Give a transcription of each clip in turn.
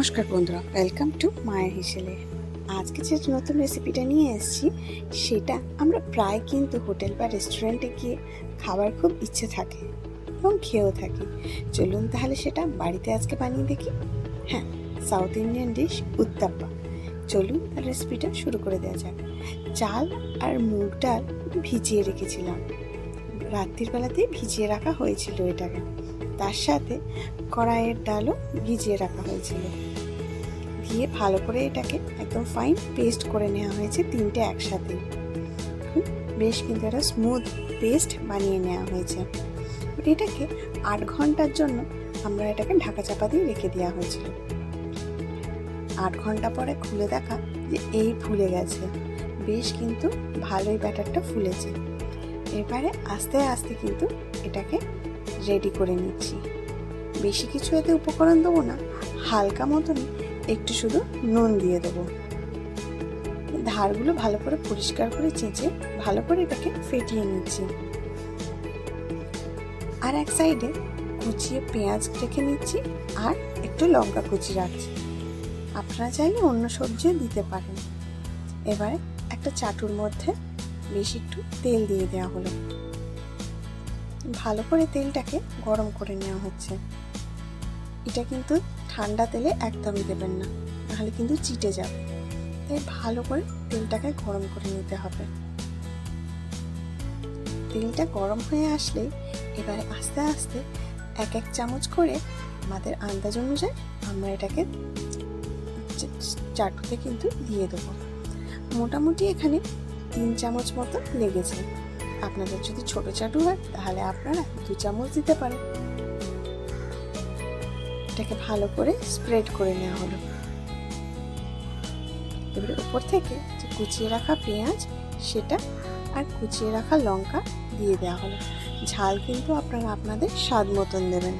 নমস্কার বন্ধুরা welcome to মায়ের হিসেলে। আজকে যে নতুন রেসিপিটা নিয়ে এসেছি, সেটা আমরা প্রায় কিন্তু হোটেল বা রেস্টুরেন্টে গিয়ে খাবার খুব ইচ্ছে থাকে এবং খেয়েও থাকি। চলুন তাহলে সেটা বাড়িতে আজকে বানিয়ে দেখি। হ্যাঁ সাউথ ইন্ডিয়ান ডিশ উত্তাপ্পা। চলুন তার রেসিপিটা শুরু করে দেওয়া যাক। চাল আর মুগ ডাল ভিজিয়ে রেখেছিলাম। রাত্রির বেলাতেই ভিজিয়ে রাখা হয়েছিল এটাকে। তার সাথে কড়াইয়ের ডালও ভিজিয়ে রাখা হয়েছিল। দিয়ে ভালো করে এটাকে একদম ফাইন পেস্ট করে নেওয়া হয়েছে তিনটে একসাথে। বেশ কিন্তু একটা স্মুথ পেস্ট বানিয়ে নেওয়া হয়েছে। এটাকে আট ঘণ্টার জন্য আমরা এটাকে ঢাকা চাপা দিয়ে রেখে দেওয়া হয়েছিল। আট ঘণ্টা পরে খুলে দেখা যে এই ফুলে গেছে। বেশ কিন্তু ভালোই ব্যাটারটা ফুলেছে। এবারে আস্তে আস্তে কিন্তু এটাকে রেডি করে নিচ্ছি। বেশি কিছু এতে উপকরণ দেবো না, হালকা মতনই একটু শুধু নুন দিয়ে দেবো। ধারগুলো ভালো করে পরিষ্কার করে চেঁচে ভালো করে এটাকে ফেটিয়ে নিচ্ছি। আর এক সাইডে কুচিয়ে পেঁয়াজ রেখে নিচ্ছি আর একটু লঙ্কা কুচি রাখছি। আপনারা চাইলে অন্য সবজিও দিতে পারেন। এবারে একটা চাটুর মধ্যে বেশি একটু তেল দিয়ে দেওয়া হলো। ভালো করে তেলটাকে গরম করে নেওয়া হচ্ছে। এটা কিন্তু ঠান্ডা তেলে একদমই দেবেন না, নাহলে কিন্তু চিটে যাবে। তাই ভালো করে তেলটাকে গরম করে নিতে হবে। তেলটা গরম হয়ে আসলে এবারে আস্তে আস্তে এক এক চামচ করে আমাদের আন্দাজ অনুযায়ী আমরা এটাকে চাটুতে কিন্তু দিয়ে দেবো। মোটামুটি এখানে তিন চামচ মতো লেগেছে। আপনাদের যদি ছোট চাটু হয়, তাহলে আপনারা দু চামচ দিতে পারেন। এটাকে ভালো করে স্প্রেড করে নেওয়া হলো। এবারে উপর থেকে যে কুচিয়ে রাখা পেঁয়াজ, সেটা আর কুচিয়ে রাখা লঙ্কা দিয়ে দেওয়া হলো। ঝাল কিন্তু আপনারা আপনাদের স্বাদ মতন দেবেন।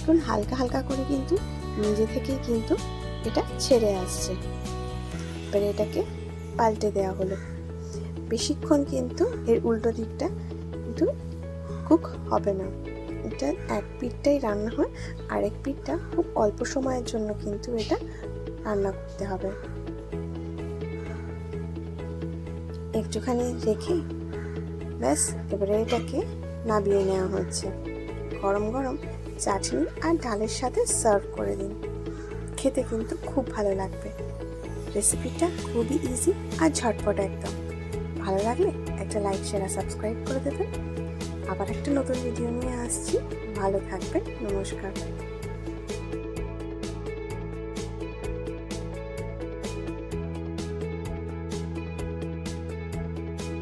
এখন হালকা হালকা করে কিন্তু নিজে থেকেই কিন্তু এটা ছেড়ে আসছে। এবারে এটাকে পাল্টে দেওয়া হলো। বেশিক্ষণ কিন্তু এর উল্টো দিকটা কিন্তু কুক হবে না। এটা এক পিঠটাই রান্না হয়, আরেক পিঠটা খুব অল্প সময়ের জন্য কিন্তু এটা রান্না করতে হবে। একটুখানি রেখে ব্যাস, এবারে এটাকে নাবিয়ে নেওয়া হচ্ছে। গরম গরম চাটনি আর ডালের সাথে সার্ভ করে দিন। খেতে কিন্তু খুব ভালো লাগবে। রেসিপিটা খুবই ইজি আর ঝটপট একদম। ভালো লাগলে একটা লাইক শেয়ার আর সাবস্ক্রাইব করে দেবেন। আবার একটা নতুন ভিডিও নিয়ে আসছি। ভালো থাকবেন। নমস্কার।